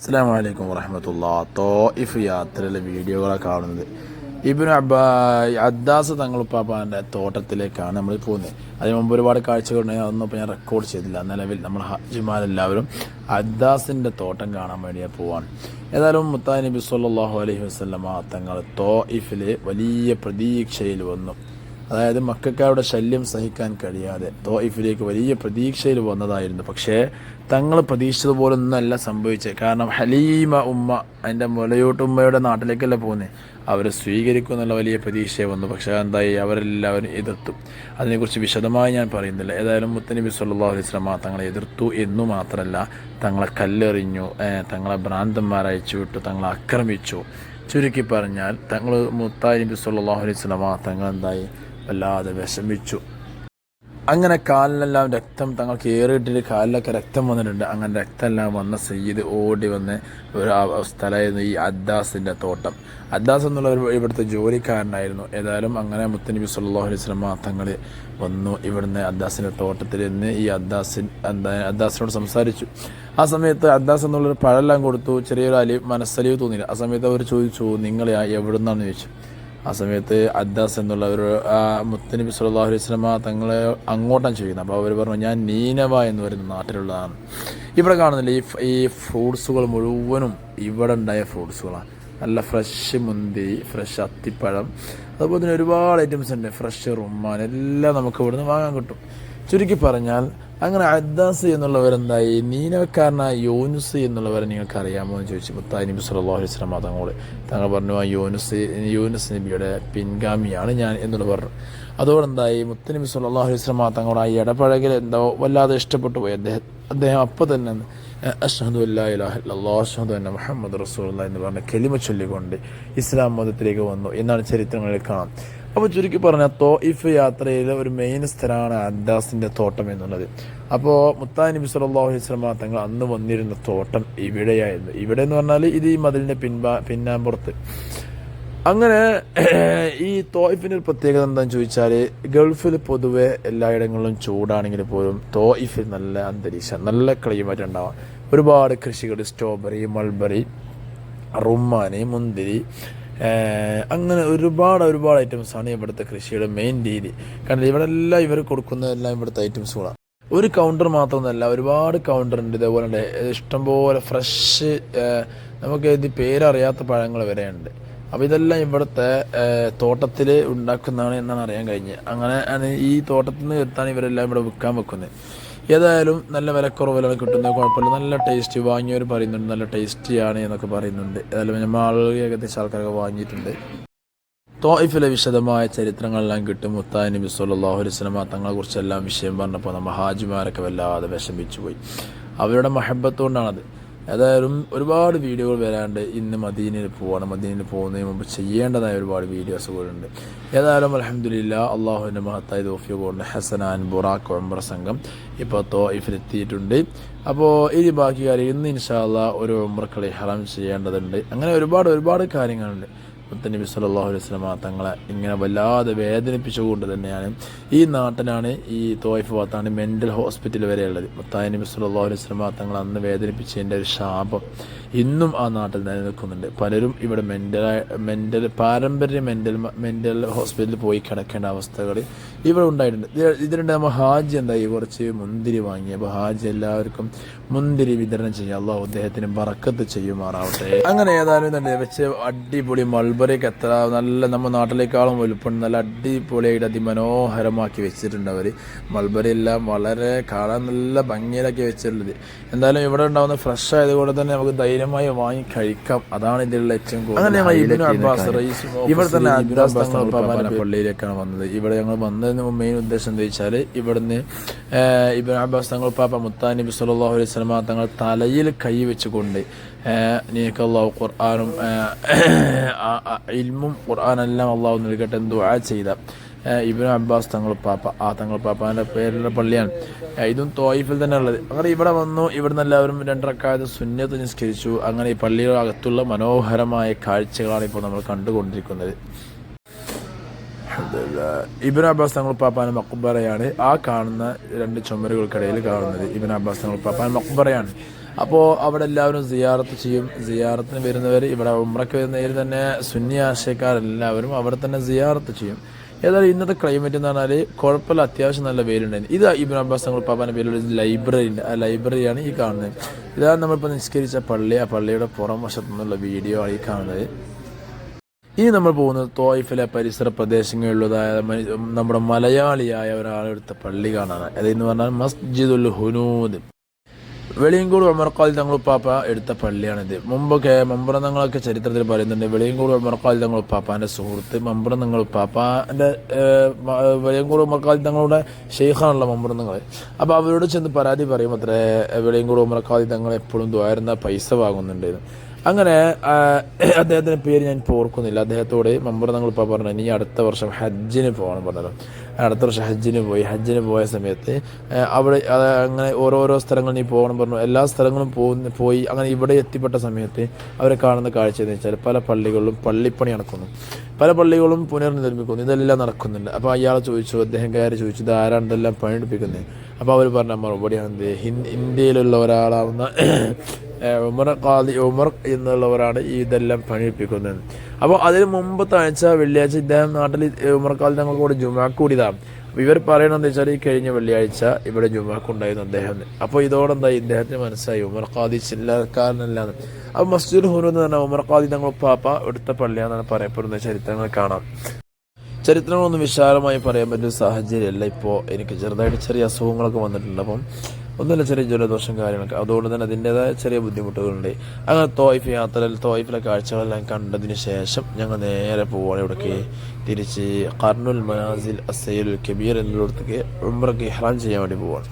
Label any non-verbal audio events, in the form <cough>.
അസ്സാം വലൈക്കും വറഹമത്തുള്ള. തോയിഫ് യാത്രയിലെ വീഡിയോകളാണ് കാണുന്നത്. ഇബിന് അബ്ബ അദ്ദാസ് തങ്ങളുപ്പാപ്പാന്റെ തോട്ടത്തിലേക്കാണ് നമ്മൾ പോകുന്നത്. അതിന് മുമ്പ് ഒരുപാട് കാഴ്ചകളുണ്ടെങ്കിൽ അതൊന്നും ഇപ്പോൾ ഞാൻ റെക്കോർഡ് ചെയ്തില്ല. നിലവിൽ നമ്മൾ ഹജ്ജിമാരെല്ലാവരും അദ്ദാസിന്റെ തോട്ടം കാണാൻ വേണ്ടിയാണ് പോവാണ്. ഏതായാലും മുത്താ നബി സല്ലാഹു അലൈഹി വസ്ലമ തങ്ങൾ തോയിഫിൽ വലിയ പ്രതീക്ഷയിൽ വന്നു. അതായത് മക്കാരുടെ ശല്യം സഹിക്കാൻ കഴിയാതെ തോയിഫിലേക്ക് വലിയ പ്രതീക്ഷയിൽ വന്നതായിരുന്നു. പക്ഷേ തങ്ങൾ പ്രതീക്ഷിച്ചതുപോലെ ഒന്നല്ല സംഭവിച്ചത്. കാരണം ഹലീമ ഉമ്മ അതിന്റെ മുലയൂട്ടുമ്മയുടെ നാട്ടിലേക്കല്ല പോകുന്നത് അവരെ സ്വീകരിക്കും എന്നുള്ള വലിയ പ്രതീക്ഷയെ വന്നു. പക്ഷേ എന്തായി അവരെല്ലാവരും എതിർത്തു. അതിനെക്കുറിച്ച് വിശദമായി ഞാൻ പറയുന്നില്ല. ഏതായാലും മുത്തനബി സല്ലാ അലൈഹി സ്വലമ തങ്ങളെ എതിർത്തു എന്നു മാത്രമല്ല തങ്ങളെ കല്ലെറിഞ്ഞു തങ്ങളെ ഭ്രാന്തന്മാരയച്ചു വിട്ടു തങ്ങളെ ആക്രമിച്ചു. ചുരുക്കി പറഞ്ഞാൽ തങ്ങൾ മുത്തായി നബി സല്ലാഹു അലൈഹി തങ്ങൾ എന്തായി? വല്ലാതെ വിഷമിച്ചു. അങ്ങനെ കാലിനെല്ലാം രക്തം തങ്ങൾക്ക് ഏറിയിട്ടിട്ട് കാലിലൊക്കെ രക്തം വന്നിട്ടുണ്ട്. അങ്ങനെ രക്തമെല്ലാം വന്ന സയ്യിദ് ഓടി വന്ന് ഒരു സ്ഥലമായിരുന്നു ഈ അദ്ദാസിന്റെ തോട്ടം. അദ്ദാസ് എന്നുള്ള ഒരു ഇവിടുത്തെ ജോലിക്കാരനായിരുന്നു. ഏതായാലും അങ്ങനെ മുത്തനബി സല്ലാഹു അലൈഹി സ്വലമ തങ്ങൾ വന്നു. ഇവിടുന്ന് അദ്ദാസിന്റെ തോട്ടത്തിൽ നിന്ന് ഈ അദ്ദാസിൻ അദ്ദാസിനോട് സംസാരിച്ചു. ആ സമയത്ത് അദ്ദാസ് എന്നുള്ളൊരു പഴമെല്ലാം കൊടുത്തു. ചെറിയൊരു അലി മനസ്സലിവ് തോന്നിയില്ല. ആ സമയത്ത് അവർ ചോദിച്ചു നിങ്ങൾ എവിടുന്നാണെന്ന് ചോദിച്ചു? ആ സമയത്ത് അദ്ദാസ് ഒരു മുത്തനബി സല്ലാഹു അലൈഹി സ്വലമ തങ്ങളെ അങ്ങോട്ടാണ് ചോദിക്കുന്നത് അപ്പോൾ അവർ പറഞ്ഞു ഞാൻ നീനവ എന്ന് പറയുന്ന നാട്ടിലുള്ളതാണ്. ഇവിടെ കാണുന്നില്ല ഈ ഈ ഫ്രൂട്ട്സുകൾ മുഴുവനും ഇവിടെ ഉണ്ടായ ഫ്രൂട്ട്സുകളാണ്. നല്ല ഫ്രഷ് മുന്തി ഫ്രഷ് അത്തിപ്പഴം അതുപോലെ തന്നെ ഒരുപാട് ഐറ്റംസ് ഉണ്ട്. ഫ്രഷ് റുമ്മാൻ എല്ലാം നമുക്ക് ഇവിടുന്ന് വാങ്ങാൻ കിട്ടും. ചുരുക്കി പറഞ്ഞാൽ അങ്ങനെ അദ്ദാസ് എന്നുള്ളവരെന്തായി? നീനവക്കാരനായ യോനുസ് എന്നുള്ളവരെ നിങ്ങൾക്ക് അറിയാമോ എന്ന് ചോദിച്ചു. മുത്തായി നബി സല്ലാഹു അലൈഹി സ്വലം തങ്ങളോട് തങ്ങൾ പറഞ്ഞു ആ യോനുസ് യോനുസ് നബിയുടെ പിൻഗാമിയാണ് ഞാൻ എന്നുള്ള പറഞ്ഞു. അതോടെ എന്തായി മുത്തനബി സല്ലാഹു അലൈഹി സ്വലം തങ്ങളോട് ആ ഇടപഴകൽ എന്തോ വല്ലാതെ ഇഷ്ടപ്പെട്ടു പോയി. അദ്ദേഹം അദ്ദേഹം അപ്പോൾ തന്നെ അല്ലാഹു അന്ന മുഹമ്മദ് റസൂൽ എന്ന് പറഞ്ഞ കെലിമ ചൊല്ലിക്കൊണ്ട് ഇസ്ലാം മതത്തിലേക്ക് വന്നു. എന്നാണ് ചരിത്രങ്ങളിൽ കാണാം. അപ്പോൾ ചുരുക്കി പറഞ്ഞാൽ തോയിഫ് യാത്രയിലെ ഒരു മെയിൻ സ്ഥലമാണ് അദ്ദാസിന്റെ തോട്ടം എന്നുള്ളത്. അപ്പോൾ മുത്താൻ നബി സല്ലല്ലാഹു അലൈഹി തങ്ങൾ അന്ന് വന്നിരുന്ന തോട്ടം ഇവിടെയായിരുന്നു. ഇവിടെ എന്ന് പറഞ്ഞാൽ ഇത് ഈ മതിലിന്റെ പിൻപാ പിന്നാമ്പുറത്ത്. അങ്ങനെ ഈ തോയിഫിന്റെ ഒരു പ്രത്യേകത എന്താണെന്ന് ചോദിച്ചാൽ ഗൾഫിൽ പൊതുവെ എല്ലായിടങ്ങളിലും ചൂടാണെങ്കിൽ പോലും തോയിഫിൽ നല്ല അന്തരീക്ഷം നല്ല ക്ലൈമറ്റ് ഉണ്ടാവാം. ഒരുപാട് കൃഷികൾ സ്ട്രോബെറി മൾബറി റുമ്മാനി മുന്തിരി അങ്ങനെ ഒരുപാട് ഒരുപാട് ഐറ്റംസാണ് ഇവിടുത്തെ കൃഷിയുടെ മെയിൻ രീതി. കാരണം ഇവിടെ എല്ലാം ഇവർ കൊടുക്കുന്നതെല്ലാം ഇവിടുത്തെ ഐറ്റംസുകളാണ് ഒരു കൗണ്ടർ മാത്രമൊന്നുമല്ല ഒരുപാട് കൗണ്ടർ ഉണ്ട്. ഇതേപോലെ ഉണ്ട്. ഇഷ്ടംപോലെ ഫ്രഷ് നമുക്ക് ഇത് പേരറിയാത്ത പഴങ്ങൾ വരെ ഉണ്ട് അപ്പോൾ ഇതെല്ലാം ഇവിടുത്തെ തോട്ടത്തിൽ ഉണ്ടാക്കുന്നതാണ് എന്നാണ് അറിയാൻ കഴിഞ്ഞത്. അങ്ങനെ ഈ തോട്ടത്തിൽ നിന്ന് എത്താണ് ഇവരെല്ലാം ഇവിടെ വിൽക്കാൻ വെക്കുന്നത്. ഏതായാലും നല്ല വിലക്കുറവിലാണ് കിട്ടുന്നത് കുഴപ്പമില്ല. നല്ല ടേസ്റ്റ് വാങ്ങിയവർ പറയുന്നുണ്ട് നല്ല ടേസ്റ്റിയാണ് എന്നൊക്കെ പറയുന്നുണ്ട്. ഏതായാലും നമ്മൾ ഏകദേശം ആൾക്കാരൊക്കെ വാങ്ങിയിട്ടുണ്ട്. തോയിഫിലെ വിശദമായ ചരിത്രങ്ങളെല്ലാം കിട്ടും. മുത്തായി നബി സല്ലാഹു തങ്ങളെ തങ്ങളെക്കുറിച്ചെല്ലാം വിഷയം പറഞ്ഞപ്പോൾ നമ്മൾ ഹാജിമാരൊക്കെ വല്ലാതെ വിഷമിച്ചു പോയി അവരുടെ മഹബത്തുകൊണ്ടാണത് ഏതായാലും ഒരുപാട് വീഡിയോകൾ വരാണ്ട് ഇന്ന് മദീനയിൽ പോവാണ്. മദീനയിൽ പോകുന്നതിന് മുമ്പ് ചെയ്യേണ്ടതായ ഒരുപാട് വീഡിയോസ് പോലുണ്ട് ഏതായാലും അലഹമില്ല അള്ളാഹുവിന്റെ മഹത്തായ ദോഫിയ കൊണ്ട് ഹസനാൻ ബുറാഖ് ഒമ്പ്ര സംഘം ഇപ്പോൾ തോയിഫിലെത്തിയിട്ടുണ്ട്. അപ്പോൾ ഇനി ബാക്കി കാര്യം ഇന്ന് ഇൻഷാല്ല ഒരു ഉമ്രക്കളി ഹറാം ചെയ്യേണ്ടതുണ്ട്. അങ്ങനെ ഒരുപാട് ഒരുപാട് കാര്യങ്ങളുണ്ട്. മുത്തനബി സല്ലാഹു അലൈഹി സ്വലമ തങ്ങളെ ഇങ്ങനെ വല്ലാതെ വേദനിപ്പിച്ചുകൊണ്ട് തന്നെയാണ് ഈ നാട്ടിലാണ് ഈ തോയ്ഫ് ഭാഗത്താണ് മെന്റൽ ഹോസ്പിറ്റൽ വരെ വരെയുള്ളത്. മുത്തായ നബി സല്ലാഹു അലൈഹി സ്വലമ തങ്ങൾ അന്ന് വേദനിപ്പിച്ചതിന്റെ ഒരു ശാപം ഇന്നും ആ നാട്ടിൽ നിലനിൽക്കുന്നുണ്ട്. പലരും ഇവിടെ മെന്റൽ മെന്റൽ പാരമ്പര്യ മെന്റൽ മെന്റൽ ഹോസ്പിറ്റലിൽ പോയി കിടക്കേണ്ട അവസ്ഥകൾ ഇവിടെ ഉണ്ടായിട്ടുണ്ട്. ഇതിനുണ്ട് നമ്മൾ ഹാജി എന്തായി? കുറച്ച് മുന്തിരി വാങ്ങി. അപ്പോൾ ഹാജി എല്ലാവർക്കും മുന്തിരി വിതരണം ചെയ്യുക അള്ളാഹു അദ്ദേഹത്തിന് ബറക്കത്ത് ചെയ്യുമാറാവട്ടെ. അങ്ങനെ ഏതായാലും തന്നെ വെച്ച് അടിപൊളി മൾബറിക്ക് എത്ര നല്ല നമ്മുടെ നാട്ടിലേക്കാളും വലുപ്പം നല്ല അടിപൊളിയായിട്ട് അതിമനോഹരമാക്കി വെച്ചിട്ടുണ്ട് അവർ മൾബറി എല്ലാം വളരെ കാണാൻ നല്ല ഭംഗിയിലാക്കി വെച്ചിട്ടുള്ളത്. എന്തായാലും ഇവിടെ ഉണ്ടാവുന്ന ഫ്രഷ് ആയതുകൊണ്ട് തന്നെ നമുക്ക് ധൈര്യമായി വാങ്ങി കഴിക്കാം. അതാണ് ഇതിലുള്ള ഏറ്റവും കൂടുതൽ ഇവിടെ തന്നെ പള്ളിയിലേക്കാണ് വന്നത്. ഇവിടെ ഞങ്ങൾ വന്നതിന് മെയിൻ ഉദ്ദേശം എന്താ വെച്ചാൽ ഇവിടുന്ന് ഇബിൻ അബ്ബാസ് തങ്ങൾ പാപ്പ മുത്താ നബി സല്ലാഹു അലൈഹി സ്വലമ തങ്ങൾ തലയിൽ കൈ വെച്ചുകൊണ്ട് നീക്ക് അള്ളാഹു ഖുർആാനും ഇൽമും ഖുർആാനെല്ലാം അള്ളാഹു നൽകട്ടെ എന്ന് ദുആ ചെയ്ത ഇബിൻ അബ്ബാസ് തങ്ങൾ പാപ്പ ആ തങ്ങൾ പാപ്പാന്റെ പേരുള്ള പള്ളിയാണ്. ഇതും തോയിഫിൽ തന്നെ ഉള്ളത്. അങ്ങനെ ഇവിടെ വന്നു ഇവിടുന്ന് എല്ലാവരും രണ്ടരക്കാലത്ത് സുന്നത്ത് നിസ്കരിച്ചു. അങ്ങനെ ഈ പള്ളിയുടെ അകത്തുള്ള മനോഹരമായ കാഴ്ചകളാണ് ഇപ്പോൾ നമ്മൾ കണ്ടുകൊണ്ടിരിക്കുന്നത്. ഇബിൻ അബ്ബാസ് തങ്ങൾ പാപ്പാൻ മക്ബറയാണ്. ആ കാണുന്ന രണ്ട് ചുമരുകൾക്കിടയിൽ കാണുന്നത് ഇബിൻ അബ്ബാസ് തങ്ങൾ പാപ്പാൻ മക്ബറയാണ്. അപ്പോൾ അവിടെ എല്ലാവരും സിയാറത്ത് ചെയ്യും. സിയാറത്തിന് വരുന്നവർ ഇവിടെ ഉമ്രയ്ക്ക് വരുന്നവർ തന്നെ സുന്നി ആശയക്കാരെല്ലാവരും അവിടെ തന്നെ സിയാറത്ത് ചെയ്യും. ഏതായാലും ഇന്നത്തെ ക്ലൈമറ്റ് എന്ന് പറഞ്ഞാൽ കുഴപ്പമില്ല അത്യാവശ്യം നല്ല വെയിലുണ്ടായിരുന്നു. ഇത് ഇബിൻ അബ്ബാസ് തങ്ങൾ പാപ്പാന്റെ പേരിൽ ലൈബ്രറി ഉണ്ട്. ആ ലൈബ്രറിയാണ് ഈ കാണുന്നത്. ഇതാണ് നമ്മളിപ്പോൾ നിസ്കരിച്ച പള്ളി. ആ പള്ളിയുടെ പുറം വശത്തു നിന്നുള്ള വീഡിയോ ആണ് ഈ കാണുന്നത്. ഇനി നമ്മൾ പോകുന്നത് തോയിഫിലെ പരിസര പ്രദേശങ്ങളിലുള്ളതായ നമ്മുടെ മലയാളിയായ ഒരാളെടുത്ത പള്ളി കാണാനാണ്. അതെന്ന് പറഞ്ഞാൽ മസ്ജിദുൽ ഹുനൂദ്. വെളിയങ്കോട് ഉമർക്കാൽ തങ്ങളുപ്പാപ്പ എടുത്ത പള്ളിയാണിത്. മുമ്പൊക്കെ മമ്പുറം തങ്ങളൊക്കെ ചരിത്രത്തിൽ പറയുന്നുണ്ട് വെളിയങ്കോട് ഉമർക്കാൽ തങ്ങളുപ്പാപ്പാന്റെ സുഹൃത്ത് മമ്പുറം തങ്ങളുപ്പാപ്പാന്റെ വെളിയങ്കോട് ഉമർക്കാലി തങ്ങളുടെ ഷെയ്ഖാണുള്ള മമ്പുറം തങ്ങൾ അപ്പോൾ അവരോട് ചെന്ന് പരാതി പറയും അത്ര വെളിയങ്കോട് ഉമർക്കാലി തങ്ങൾ എപ്പോഴും ദ്വാരുന്ന പൈസ വാങ്ങുന്നുണ്ടായിരുന്നു അങ്ങനെ <clears throat> അദ്ദേഹത്തിന്റെ പേര് ഞാൻ ഇപ്പോൾ ഓർക്കുന്നില്ല. അദ്ദേഹത്തോട് മമ്പുറം തങ്ങൾ ഇപ്പോൾ പറഞ്ഞു ഇനി അടുത്ത വർഷം ഹജ്ജിന് പോകണം പറഞ്ഞു അടുത്ത വർഷം ഹജ്ജിന് പോയി. ഹജ്ജിന് പോയ സമയത്ത് അവിടെ അങ്ങനെ ഓരോരോ സ്ഥലങ്ങൾ നീ പോകണം പറഞ്ഞു. എല്ലാ സ്ഥലങ്ങളും പോകുന്ന പോയി അങ്ങനെ ഇവിടെ എത്തിപ്പെട്ട സമയത്ത് അവരെ കാണുന്ന കാഴ്ച എന്ന് വെച്ചാൽ പല പള്ളികളിലും പള്ളിപ്പണി നടക്കുന്നു. പല പള്ളികളും പുനർനിർമ്മിക്കുന്നു. ഇതെല്ലാം നടക്കുന്നുണ്ട്. അപ്പോൾ അയാൾ ചോദിച്ചു അദ്ദേഹം കയറി ചോദിച്ചു ഇത് ആരാണ് ഇതെല്ലാം പണിയെടുപ്പിക്കുന്നത് അപ്പോൾ അവർ പറഞ്ഞ മറുപടിയാണ് ഇന്ത്യയിലുള്ള ഒരാളാവുന്ന ഉമർ ഖാദി ഉമർ എന്നുള്ളവരാണ് ഇതെല്ലാം പണിയിപ്പിക്കുന്നത് അപ്പോൾ അതിന് മുമ്പ് താഴ്ച വെള്ളിയാഴ്ച ഇദ്ദേഹം നാട്ടിൽ ഉമർ ഖാദി ഞങ്ങൾക്ക് കൂടെ ജുമാക്ക് കൂടിയതാണ് ഇവർ പറയണമെന്ന് വെച്ചാൽ ഈ കഴിഞ്ഞ വെള്ളിയാഴ്ച ഇവിടെ ജുമാക്ക് ഉണ്ടായിരുന്നു അദ്ദേഹം. അപ്പോൾ ഇതോടെ എന്തായി ഇദ്ദേഹത്തിന് മനസ്സായി ഉമർ ഖാദി ചില്ലക്കാരനല്ലാന്ന് അപ്പോൾ മസ്ജിദ് ഹുനു എന്ന് പറഞ്ഞാൽ ഉമർ ഖാദി ഞങ്ങൾ പാപ്പ എടുത്ത പള്ളിയാണെന്നാണ് പറയപ്പെടുന്ന ചരിത്രങ്ങൾ കാണാം. ചരിത്രങ്ങളൊന്നും വിശാലമായി പറയാൻ പറ്റിയ സാഹചര്യമല്ല ഇപ്പോൾ. എനിക്ക് ചെറുതായിട്ട് ചെറിയ അസുഖങ്ങളൊക്കെ വന്നിട്ടുണ്ട്. അപ്പം ഒന്നുമില്ല ചെറിയ ജലദോഷം കാര്യങ്ങളൊക്കെ. അതുകൊണ്ട് തന്നെ അതിന്റെതായ ചെറിയ ബുദ്ധിമുട്ടുകളുണ്ട്. അങ്ങനെ തോയ്ഫ് യാത്രയിൽ തോയ്ഫിലെ കാഴ്ചകളെല്ലാം കണ്ടതിന് ശേഷം ഞങ്ങൾ നേരെ പോവാണ് ഇവിടേക്ക്. തിരിച്ച് കർണുൽ മനാസിൽ അസൈലുൽ കബീർ എന്നിടത്തേക്ക് ഉംറക്ക് ഹറാൻ ചെയ്യാൻ വേണ്ടി പോവാണ്.